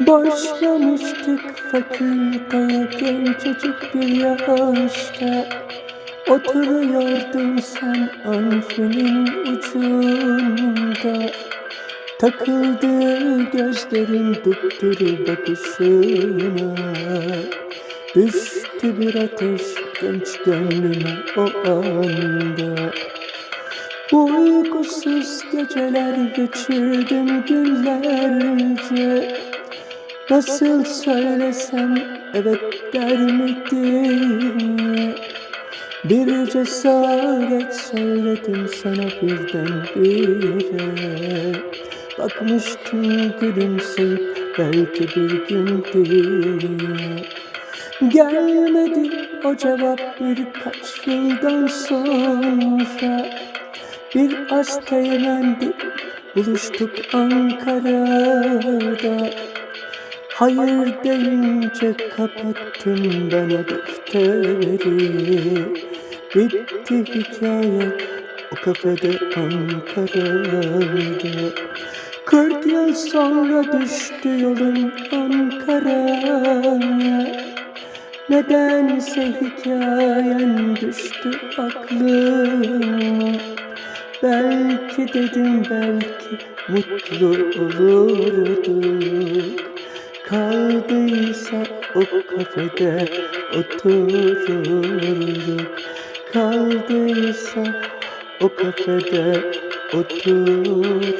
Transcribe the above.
Başlamıştık fakülteye gencecik bir yaşta Oturuyordun sen amfinin ucunda. Takıldı gözlerin dupduru bakışına. Düştü bir ateş genç gönlüme o anda. Uykusuz geceler geçirdim günlerce Nasıl söylesem evet der miydin Bir cesaret söyledim sana birdenbire. Bakmıştım gülümseyip belki bir gün diye Gelmedi o cevap birkaç yıldan sonra. Bir hasta yemendi buluştuk Ankara'da Hayır deyince kapattım ben o defteri. Bitti hikaye o kafede Ankara'da Kırk yıl sonra düştü yolun Ankara'ya. Nedense hikayen düştü aklıma. Belki dedim belki mutlu olurduk Kaldıysa o kafede otururduk Kaldıysa o kafede otururduk